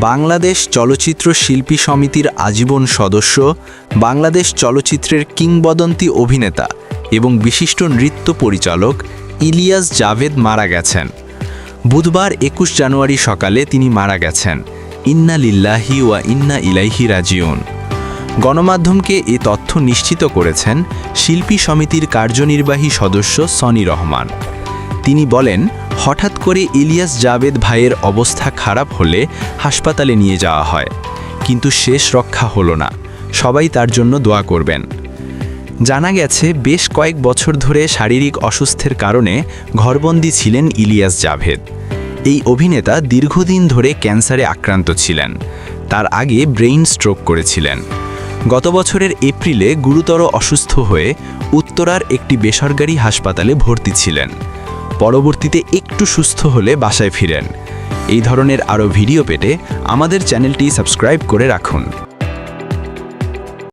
বাংলাদেশ চলচ্চিত্র শিল্পী সমিতির আজীবন সদস্য, বাংলাদেশ চলচ্চিত্রের কিংবদন্তি অভিনেতা এবং বিশিষ্ট নৃত্য পরিচালক ইলিয়াস জাভেদ মারা গেছেন। বুধবার একুশ জানুয়ারি সকালে তিনি মারা গেছেন। ইন্না লিল্লাহি ওয়া ইন্না ইলাইহি রাজিউন। গণমাধ্যমকে এ তথ্য নিশ্চিত করেছেন শিল্পী সমিতির কার্যনির্বাহী সদস্য সনি রহমান। তিনি বলেন হঠাৎ করে ইলিয়াস জাভেদ ভাইয়ের অবস্থা খারাপ হলে হাসপাতালে নিয়ে যাওয়া হয়। কিন্তু শেষ রক্ষা হলো না। সবাই তার জন্য দোয়া করবেন। জানা গেছে, বেশ কয়েক বছর ধরে শারীরিক অসুস্থের কারণে ঘরবন্দি ছিলেন ইলিয়াস জাভেদ। এই অভিনেতা দীর্ঘদিন ধরে ক্যান্সারে আক্রান্ত ছিলেন। তার আগে ব্রেইন স্ট্রোক করেছিলেন। গত বছরের এপ্রিলে গুরুতর অসুস্থ হয়ে উত্তরার একটি বেসরকারি হাসপাতালে ভর্তি ছিলেন। পরবর্তীতে একটু সুস্থ হলে বাসায় ফিরেন। এই ধরনের আরও ভিডিও পেতে আমাদের চ্যানেলটি সাবস্ক্রাইব করে রাখুন।